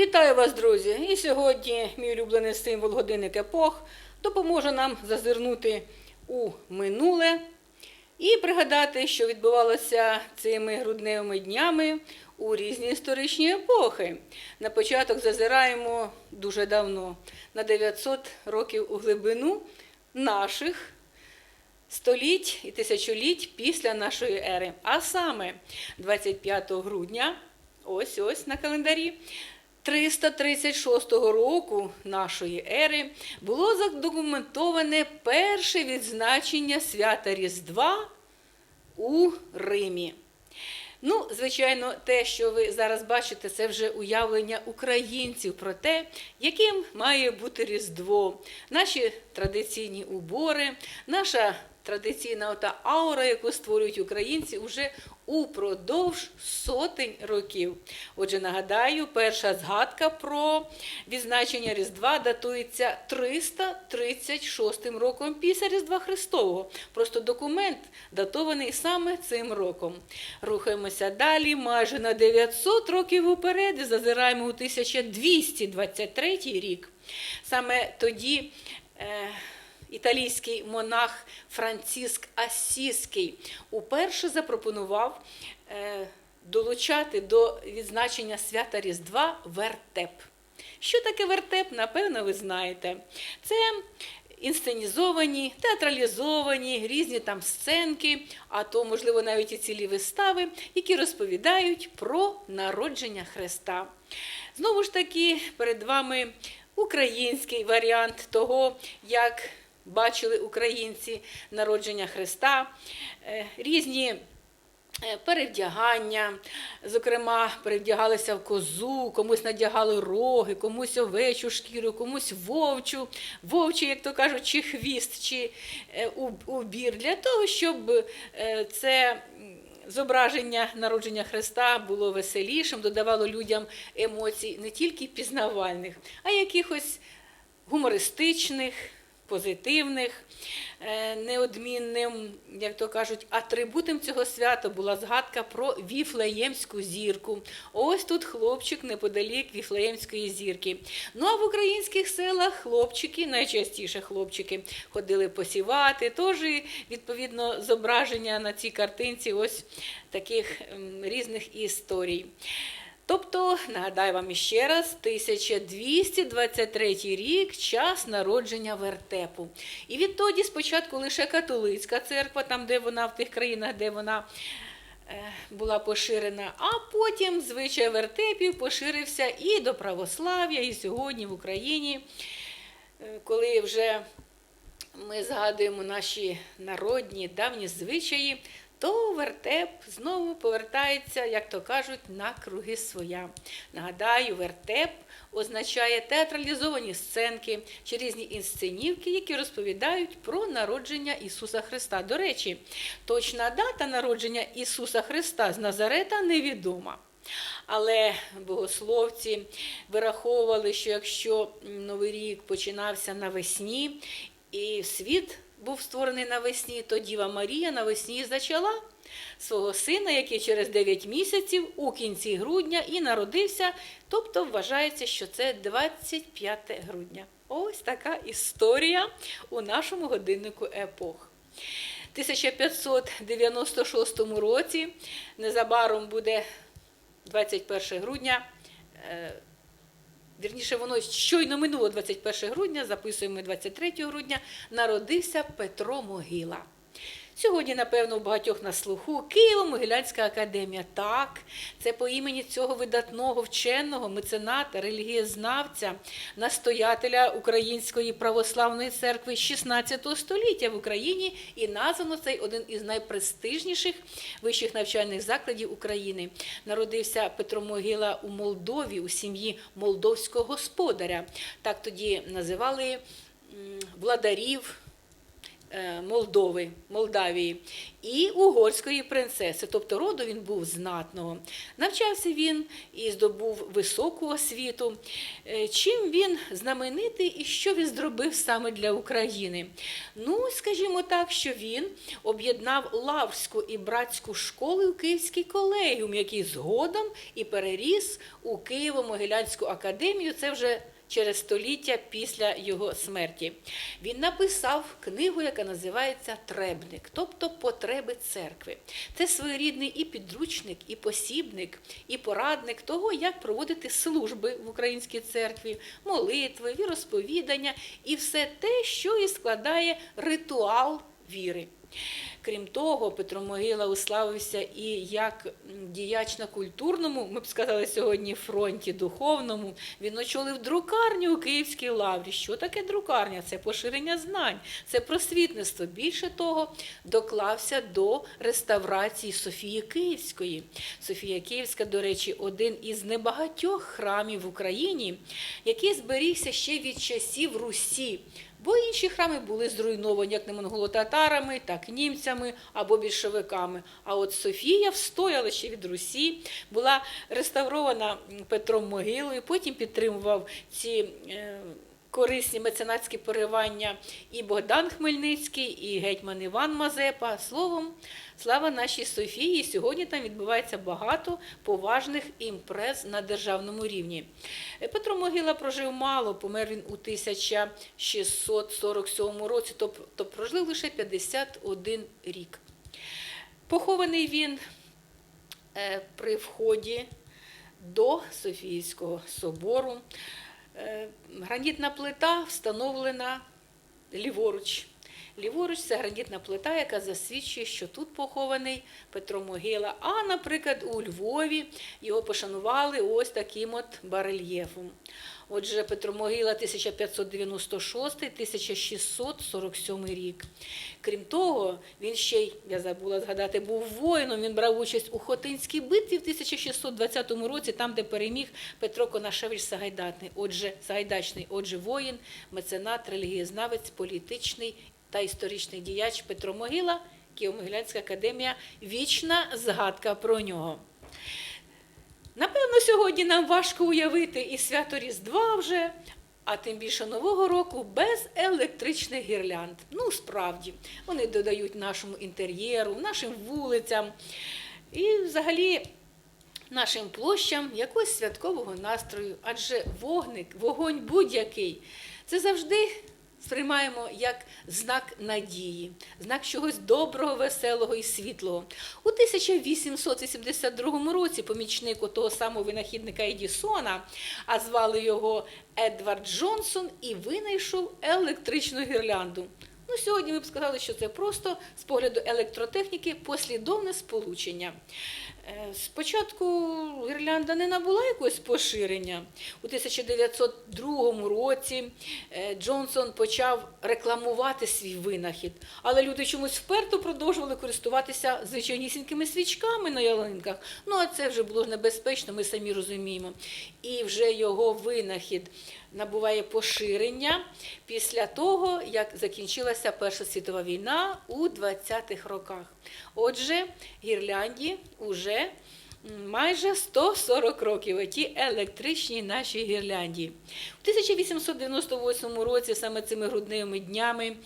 Вітаю вас, друзі! І сьогодні мій улюблений символ годинник епох допоможе нам зазирнути у минуле і пригадати, що відбувалося цими грудневими днями у різні історичні епохи. На початок зазираємо дуже давно, на 900 років у глибину наших століть і тисячоліть після нашої ери. А саме 25 грудня, ось ось на календарі. 336 року нашої ери було задокументоване перше відзначення свята Різдва у Римі. Ну, звичайно, те, що ви зараз бачите, це вже уявлення українців про те, яким має бути Різдво, наші традиційні убори, наша традиційна ота аура, яку створюють українці уже упродовж сотень років. Отже, нагадаю, перша згадка про відзначення Різдва датується 336 роком після Різдва Христового. Просто документ датований саме цим роком. Рухаємося далі, майже на 900 років уперед і зазираємо у 1223 рік. Саме тоді. Е, італійський монах Франциск Асіський уперше запропонував е, долучати до відзначення свята Різдва вертеп. Що таке вертеп, напевно, ви знаєте. Це інсценізовані, театралізовані, різні там сценки, а то, можливо, навіть і цілі вистави, які розповідають про народження Христа. Знову ж таки, перед вами український варіант того, як бачили українці народження Христа, е, різні. е, Перевдягання, зокрема, перевдягалися в козу, комусь надягали роги, комусь овечу шкіру, комусь вовчу, вовчий, як то кажуть, чи хвіст, чи е, убір, для того, щоб це зображення народження Христа було веселішим, додавало людям емоцій не тільки пізнавальних, а якихось гумористичних, позитивних, Е, неодмінним, як то кажуть, атрибутом цього свята була згадка про Віфлеємську зірку. Ось тут хлопчик неподалік Віфлеємської зірки. Ну а в українських селах хлопчики, найчастіше хлопчики, ходили посівати. Тож, відповідно, зображення на цій картинці ось таких різних історій. Тобто, нагадаю вам іще раз, 1223 рік час народження вертепу. І відтоді спочатку лише католицька церква, там, де вона, в тих країнах, де вона е, була поширена, а потім звичай вертепів поширився і до православ'я, і сьогодні в Україні, е, коли вже ми згадуємо наші народні давні звичаї, то вертеп знову повертається, як то кажуть, на круги своя. Нагадаю, вертеп означає театралізовані сценки чи різні інсценівки, які розповідають про народження Ісуса Христа. До речі, точна дата народження Ісуса Христа з Назарета невідома. Але богословці вираховували, що якщо Новий рік починався навесні, і світ був створений навесні, то Діва Марія навесні зачала свого сина, який через 9 місяців у кінці грудня і народився. Тобто вважається, що це 25 грудня. Ось така історія у нашому годиннику епох. 1596 році незабаром буде 21 грудня. Вірніше, воно щойно минуло 21 грудня, записуємо 23 грудня, народився Петро Могила. Сьогодні, напевно, у багатьох на слуху Києво-Могилянська академія. Так, це по імені цього видатного вченого мецената, релігієзнавця, настоятеля Української православної церкви 16 століття в Україні і названо цей один із найпрестижніших вищих навчальних закладів України. Народився Петро Могила у Молдові у сім'ї молдовського господаря. Так тоді називали владарів Молдови, Молдавії і угорської принцеси, тобто роду він був знатного. Навчався він і здобув високу освіту. Е, Чим він знаменитий і що він зробив саме для України? Ну, скажімо так, що він об'єднав Лаврську і братську школи у Київський колегіум, який згодом і переріс у Києво-Могилянську академію. Це вже через століття після його смерті. Він написав книгу, яка називається Требник, тобто потреби церкви. Це своєрідний і підручник, і посібник, і порадник того, як проводити служби в українській церкві, молитви, віросповідання і все те, що і складає ритуал віри. Крім того, Петро Могила уславився і як діяч на культурному, ми б сказали сьогодні, фронті духовному. Він очолив друкарню у Київській лаврі. Що таке друкарня? Це поширення знань, це просвітництво. Більше того, доклався до реставрації Софії Київської. Софія Київська, до речі, один із небагатьох храмів в Україні, який зберігся ще від часів Русі. Бо інші храми були зруйновані як не монголо-татарами, так і німцями або більшовиками. А от Софія встояла ще від Русі, була реставрована Петром Могилою, потім підтримував ці. Корисні меценатські поривання і Богдан Хмельницький, і гетьман Іван Мазепа. Словом, слава нашій Софії. Сьогодні там відбувається багато поважних імпрез на державному рівні. Петро Могила прожив мало, помер він у 1647 році, тобто прожив лише 51 рік. Похований він е, при вході до Софійського собору. Е, Гранітна плита встановлена ліворуч. Ліворуч це гранітна плита, яка засвідчує, що тут похований Петро Могила. А, наприклад, у Львові його пошанували ось таким от барельєфом. Отже, Петро Могила 1596-1647 рік. Крім того, він ще й, я забула згадати, був воїном. Він брав участь у Хотинській битві в 1620 році, там, де переміг Петро Конашевич Сагайдатний. Отже, Сагайдачний, отже, воїн, меценат, релігієзнавець, політичний та історичний діяч Петро Могила, Києво-Могилянська академія, вічна згадка про нього. Напевно, сьогодні нам важко уявити і свято Різдва вже, а тим більше Нового року без електричних гірлянд. Ну, справді, вони додають нашому інтер'єру, нашим вулицям і взагалі нашим площам якогось святкового настрою. Адже вогник, вогонь будь-який, це завжди сприймаємо як знак надії, знак чогось доброго, веселого і світлого. У 1882 році помічник того самого винахідника Едісона, а звали його Едвард Джонсон, і винайшов електричну гірлянду. Ну, сьогодні ми б сказали, що це просто з погляду електротехніки послідовне сполучення. Е, Спочатку гірлянда не набула якогось поширення. У 1902 році е, Джонсон почав рекламувати свій винахід, але люди чомусь вперто продовжували користуватися звичайнісінькими свічками на ялинках. Ну а це вже було небезпечно, ми самі розуміємо. І вже його винахід набуває поширення після того, як закінчилася Перша світова війна у 20-х роках. Отже, гірлянді вже майже 140 років, ті електричні наші гірлянді. У 1898 році, саме цими грудними днями,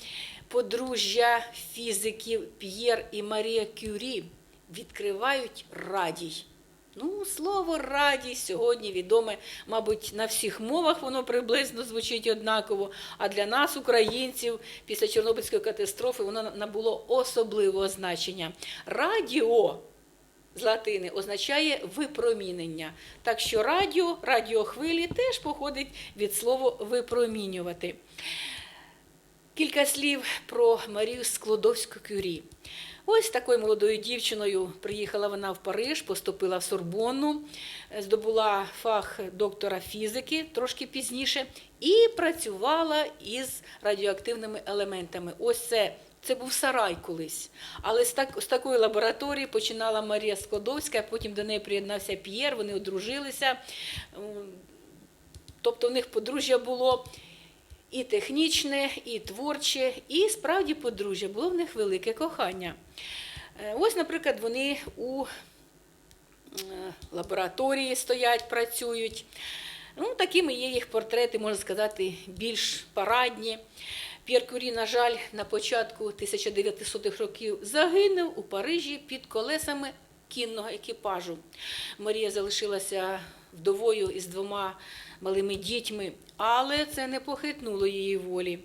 подружжя фізиків П'єр і Марія Кюрі відкривають радій. Ну, слово радість сьогодні відоме, мабуть, на всіх мовах воно приблизно звучить однаково. А для нас, українців, після Чорнобильської катастрофи, воно набуло особливого значення. Радіо з латини означає випромінення. Так що радіо, радіохвилі теж походить від слова випромінювати. Кілька слів про Марію Склодовську Кюрі. Ось такою молодою дівчиною приїхала вона в Париж, поступила в Сорбонну, е, здобула фах доктора фізики трошки пізніше і працювала із радіоактивними елементами. Ось це. Це був сарай колись. Але з, так, з такої лабораторії починала Марія Складовська, потім до неї приєднався П'єр, вони одружилися. Тобто в них подружжя було. І технічне, і творче, і справді подружжя. Було в них велике кохання. Е, Ось, наприклад, вони у е, лабораторії стоять, працюють. Ну, такими є їх портрети, можна сказати, більш парадні. П'єр Кюрі, на жаль, на початку 1900-х років загинув у Парижі під колесами кінного екіпажу. Марія залишилася вдовою із двома малими дітьми, але це не похитнуло її волі.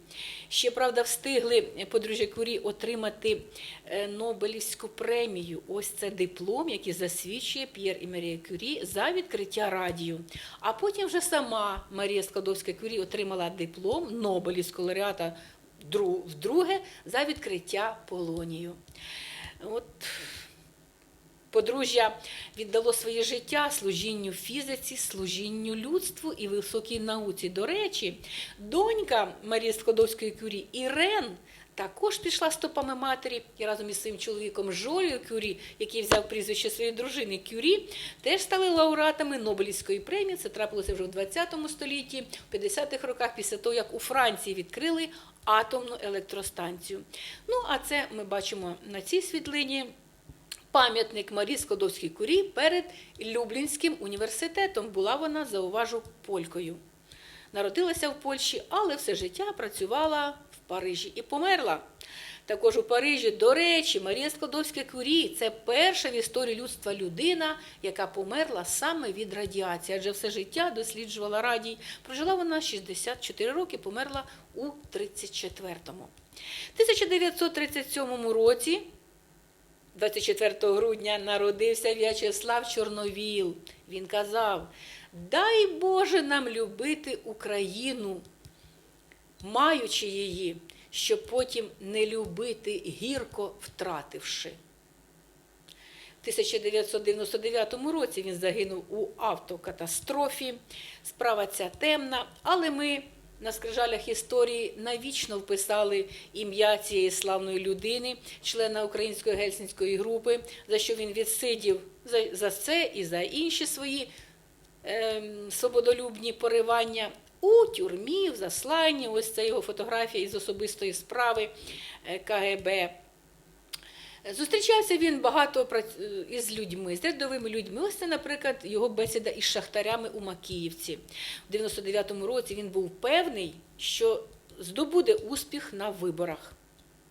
Ще, правда, встигли подружжя Кюрі отримати е, Нобелівську премію. Ось це диплом, який засвідчує П'єр і Марія Кюрі за відкриття радію. А потім вже сама Марія Складовська Кюрі отримала диплом Нобелівського лауреата вдруге за відкриття полонію. От Подружжя віддало своє життя служінню фізиці, служінню людству і високій науці. До речі, донька Марії Складовської Кюрі Ірен також пішла стопами матері і разом із своїм чоловіком Жолію Кюрі, який взяв прізвище своєї дружини Кюрі, теж стали лауреатами Нобелівської премії. Це трапилося вже в 20 столітті, в 50-х роках, після того, як у Франції відкрили атомну електростанцію. Ну, а це ми бачимо на цій світлині пам'ятник Марії Складовській Курі перед Люблінським університетом. Була вона, зауважу, полькою. Народилася в Польщі, але все життя працювала в Парижі і померла. Також у Парижі, до речі, Марія Складовська Курі це перша в історії людства людина, яка померла саме від радіації, адже все життя досліджувала радій. Прожила вона 64 роки, померла у 34-му. В 1937 році 24 грудня народився В'ячеслав Чорновіл. Він казав: Дай Боже нам любити Україну, маючи її, щоб потім не любити гірко втративши. В 1999 році він загинув у автокатастрофі. Справа ця темна, але ми на скрижалях історії навічно вписали ім'я цієї славної людини, члена української гельсінської групи, за що він відсидів за, це і за інші свої е, свободолюбні поривання у тюрмі, в засланні. Ось це його фотографія із особистої справи е, КГБ. Зустрічався він багато із людьми, з рядовими людьми. Ось це, наприклад, його бесіда із шахтарями у Макіївці. У 99-му році він був певний, що здобуде успіх на виборах.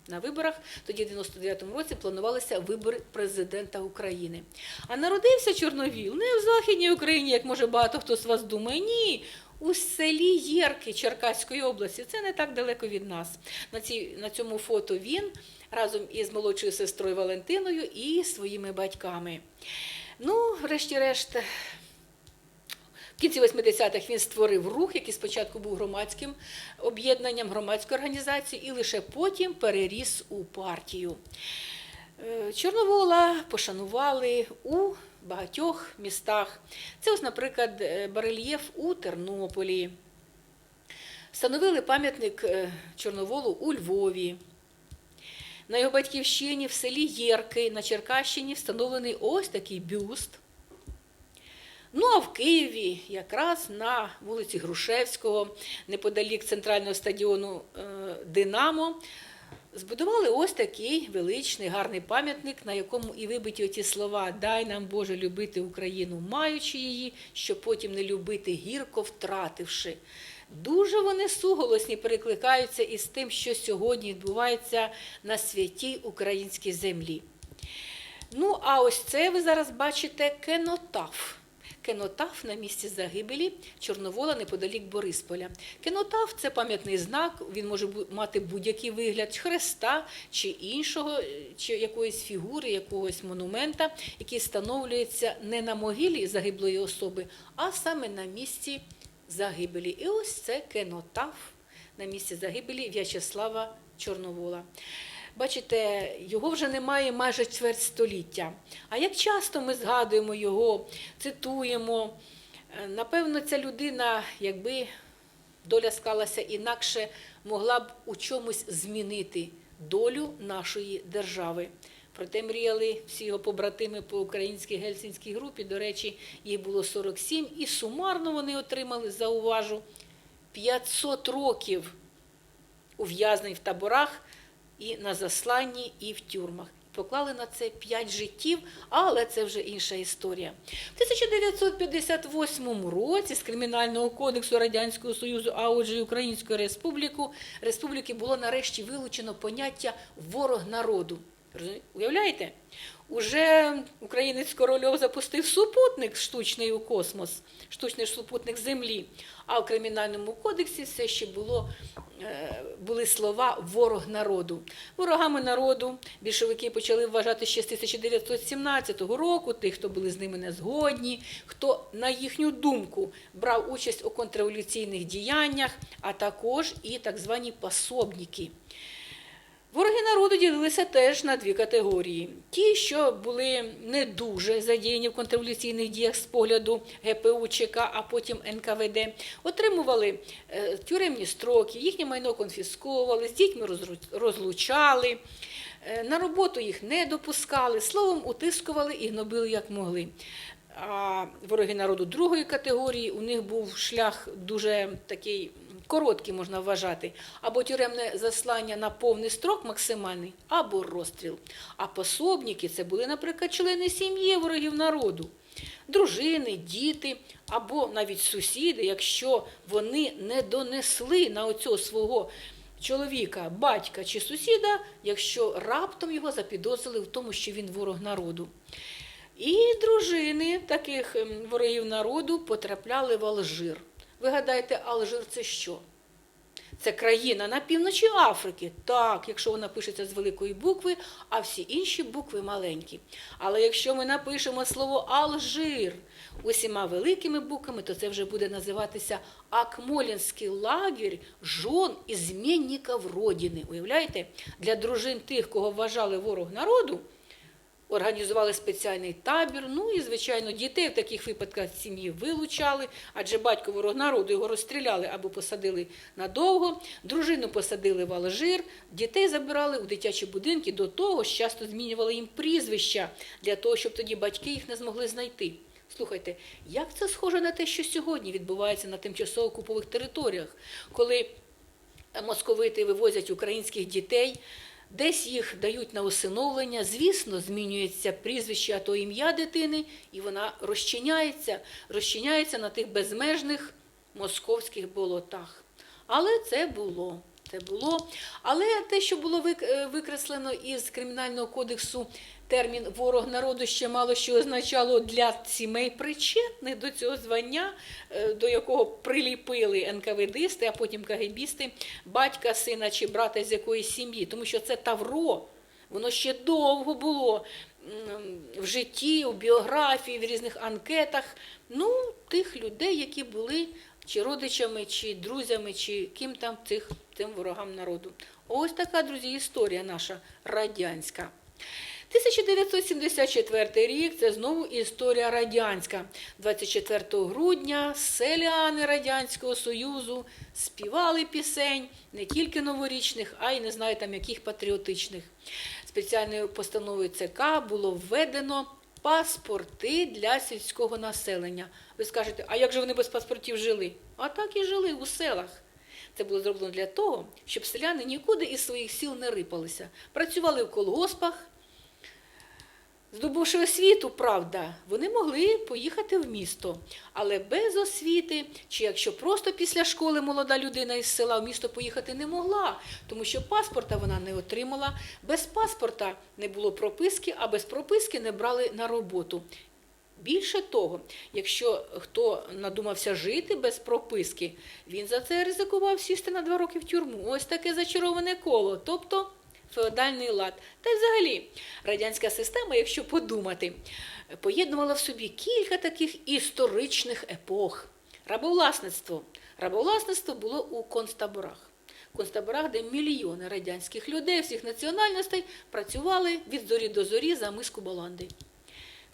На виборах тоді, в 99-му році, планувалися вибори президента України. А народився Чорновіл не в Західній Україні, як може багато хто з вас думає. Ні, у селі Єрки Черкаської області. Це не так далеко від нас. На, цій, на цьому фото він разом із молодшою сестрою Валентиною і своїми батьками. Ну, врешті-решт, в кінці 80-х він створив рух, який спочатку був громадським об'єднанням, громадською організацією, і лише потім переріс у партію. Е, Чорновола пошанували у багатьох містах. Це ось, наприклад, е, барельєф у Тернополі. Встановили пам'ятник е, Чорноволу у Львові. На його батьківщині в селі Єрки на Черкащині встановлений ось такий бюст. Ну а в Києві, якраз на вулиці Грушевського, неподалік центрального стадіону е, Динамо, збудували ось такий величний, гарний пам'ятник, на якому і вибиті оті слова Дай нам Боже любити Україну, маючи її, щоб потім не любити гірко втративши. Дуже вони суголосні перекликаються із тим, що сьогодні відбувається на святій українській землі. Ну, а ось це ви зараз бачите кенотаф. Кенотаф на місці загибелі Чорновола неподалік Борисполя. Кенотаф це пам'ятний знак, він може мати будь-який вигляд хреста чи іншого, е, чи якоїсь фігури, якогось монумента, який встановлюється не на могилі загиблої особи, а саме на місці загибелі. І ось це кенотаф на місці загибелі В'ячеслава Чорновола. Бачите, його вже немає майже чверть століття. А як часто ми згадуємо його, цитуємо, Е, напевно, ця людина, якби доля склалася інакше, могла б у чомусь змінити долю нашої держави. Проте мріяли всі його побратими по українській гельсінській групі. До речі, їх було 47, і сумарно вони отримали, зауважу, 500 років ув'язнень в таборах і на засланні, і в тюрмах. Поклали на це п'ять життів, але це вже інша історія. В 1958 році з Кримінального кодексу Радянського Союзу, а отже Української Республіки, Республіки було нарешті вилучено поняття ворог народу. Уявляєте? Уже українець Корольов запустив супутник штучний у космос, штучний супутник Землі. А в Кримінальному кодексі все ще було, е, були слова ворог народу. Ворогами народу більшовики почали вважати ще з 1917 року тих, хто були з ними не згодні, хто, на їхню думку, брав участь у контрреволюційних діяннях, а також і так звані пособники. Вороги народу ділилися теж на дві категорії: ті, що були не дуже задіяні в контрреволюційних діях з погляду ГПУ ЧК, а потім НКВД, отримували е, тюремні строки, їхнє майно конфісковували, з дітьми розлучали, е, на роботу їх не допускали, словом, утискували і гнобили як могли. А вороги народу другої категорії у них був шлях дуже такий короткий, можна вважати, або тюремне заслання на повний строк максимальний, або розстріл. А пособники це були, наприклад, члени сім'ї ворогів народу, дружини, діти або навіть сусіди, якщо вони не донесли на оцього свого чоловіка, батька чи сусіда, якщо раптом його запідозрили в тому, що він ворог народу. І дружини таких ем, ворогів народу потрапляли в Алжир. Ви гадаєте, Алжир це що? Це країна на півночі Африки. Так, якщо вона пишеться з великої букви, а всі інші букви маленькі. Але якщо ми напишемо слово Алжир усіма великими буквами, то це вже буде називатися Акмолінський лагерь жон і змінників родини. Уявляєте? Для дружин тих, кого вважали ворог народу, організували спеціальний табір. Ну і, звичайно, дітей в таких випадках сім'ї вилучали, адже батько ворог народу його розстріляли або посадили надовго, дружину посадили в Алжир, дітей забирали у дитячі будинки, до того ж часто змінювали їм прізвища для того, щоб тоді батьки їх не змогли знайти. Слухайте, як це схоже на те, що сьогодні відбувається на тимчасово окупованих територіях, коли московити вивозять українських дітей, десь їх дають на усиновлення, звісно, змінюється прізвище, а то ім'я дитини, і вона розчиняється, розчиняється на тих безмежних московських болотах. Але це було. Це було. Але те, що було е, викреслено із Кримінального кодексу термін ворог народу ще мало що означало для сімей причетних до цього звання, е, до якого приліпили НКВДисти, а потім КГБісти, батька, сина чи брата з якоїсь сім'ї. Тому що це Тавро. Воно ще довго було в житті, у біографії, в різних анкетах. Ну, тих людей, які були чи родичами, чи друзями, чи ким там цих, тим ворогам народу. Ось така, друзі, історія наша радянська. 1974 рік це знову історія радянська. 24 грудня селяни Радянського Союзу співали пісень не тільки новорічних, а й не знаю там яких патріотичних. Спеціальною постановою ЦК було введено паспорти для сільського населення. Ви скажете, а як же вони без паспортів жили? А так і жили у селах. Це було зроблено для того, щоб селяни нікуди із своїх сіл не рипалися. Працювали в колгоспах. Здобувши освіту, правда, вони могли поїхати в місто, але без освіти, чи якщо просто після школи молода людина із села в місто поїхати не могла, тому що паспорта вона не отримала, без паспорта не було прописки, а без прописки не брали на роботу. Більше того, якщо хто надумався жити без прописки, він за це ризикував сісти на два роки в тюрму. Ось таке зачароване коло, тобто феодальний лад. Та й взагалі радянська система, якщо подумати, поєднувала в собі кілька таких історичних епох. Рабовласництво. Рабовласництво було у концтаборах. В концтаборах, де мільйони радянських людей всіх національностей працювали від зорі до зорі за миску баланди.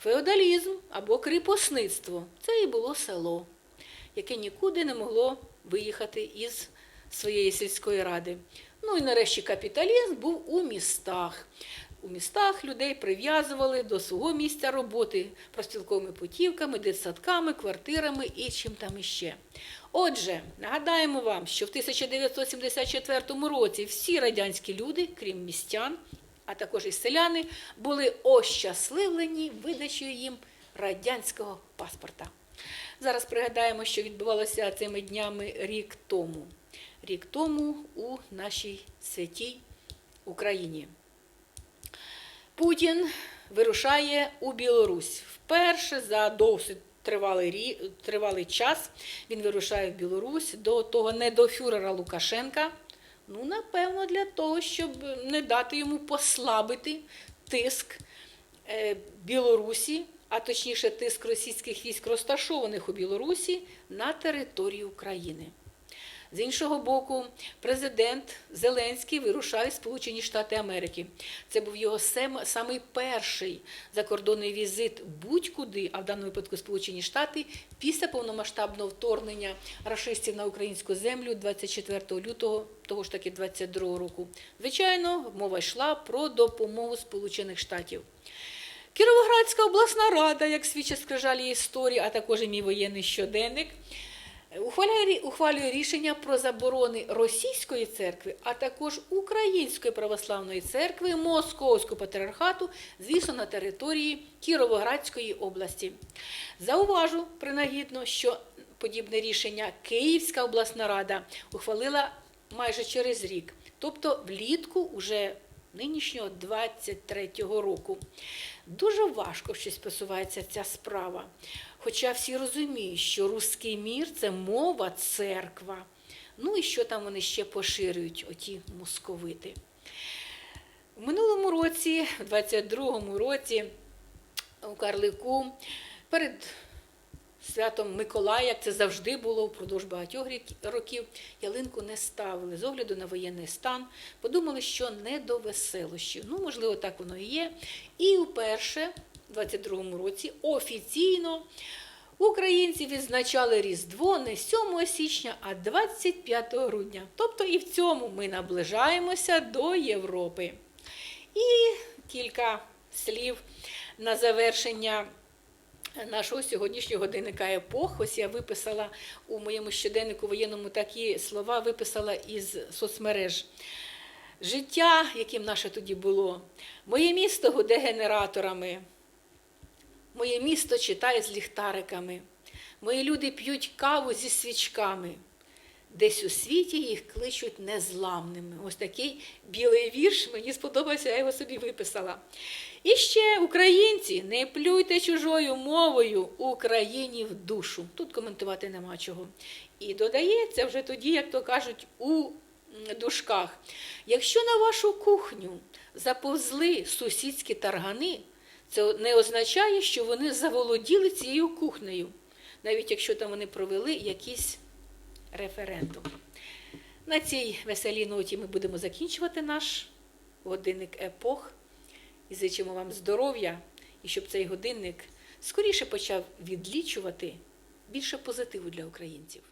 Феодалізм або кріпосництво це і було село, яке нікуди не могло виїхати із своєї сільської ради. Ну і нарешті капіталізм був у містах. у містах людей прив'язували до свого місця роботи профспілковими путівками, дитсадками, квартирами і чим там іще. Отже, нагадаємо вам, що в 1974 році всі радянські люди, крім містян, а також і селяни, були ощасливлені видачею їм радянського паспорта. Зараз пригадаємо, що відбувалося цими днями рік тому. Рік тому у нашій святій Україні. Путін вирушає у Білорусь. Вперше за досить тривалий, тривалий час він вирушає в Білорусь до того не до фюрера Лукашенка. Ну, напевно, для того, щоб не дати йому послабити тиск е, Білорусі, а точніше тиск російських військ, розташованих у Білорусі на території України. З іншого боку, президент Зеленський вирушає в Сполучені Штати Америки. Це був його самий перший закордонний візит будь-куди, а в даному випадку Сполучені Штати, після повномасштабного вторгнення рашистів на українську землю 24 лютого того ж таки 22 року. Звичайно, мова йшла про допомогу Сполучених Штатів. Кіровоградська обласна рада, як свідчать скрижалі історії, а також і мій воєнний щоденник, ухваляє, рі- ухвалює рішення про заборони російської церкви, а також Української православної церкви Московського патріархату, звісно, на території Кіровоградської області. Зауважу принагідно, що подібне рішення Київська обласна рада ухвалила майже через рік, тобто влітку уже нинішнього 23-го року. Дуже важко щось посувається ця справа. Хоча всі розуміють, що руський мір це мова церква. Ну і що там вони ще поширюють, оті московити. В минулому році, в 22-му році, у Карлику перед святом Миколая, як це завжди було впродовж багатьох років, ялинку не ставили з огляду на воєнний стан. Подумали, що не до веселощів. Ну, можливо, так воно і є. І вперше, в 22-му році, офіційно українці відзначали Різдво не 7 січня, а 25 грудня. Тобто і в цьому ми наближаємося до Європи. І кілька слів на завершення нашого сьогоднішнього годинника епох. Ось я виписала у моєму щоденнику воєнному такі слова, виписала із соцмереж. Життя, яким наше тоді було, моє місто гуде генераторами, моє місто читає з ліхтариками, мої люди п'ють каву зі свічками. Десь у світі їх кличуть незламними. Ось такий білий вірш мені сподобався, я його собі виписала. І ще українці, не плюйте чужою мовою Україні в душу. Тут коментувати нема чого. І додається вже тоді, як то кажуть, у м, дужках. Якщо на вашу кухню заповзли сусідські таргани, це не означає, що вони заволоділи цією кухнею, навіть якщо там вони провели якісь референдум. На цій веселій ноті ми будемо закінчувати наш годинник епох і зичимо вам здоров'я, і щоб цей годинник скоріше почав відлічувати більше позитиву для українців.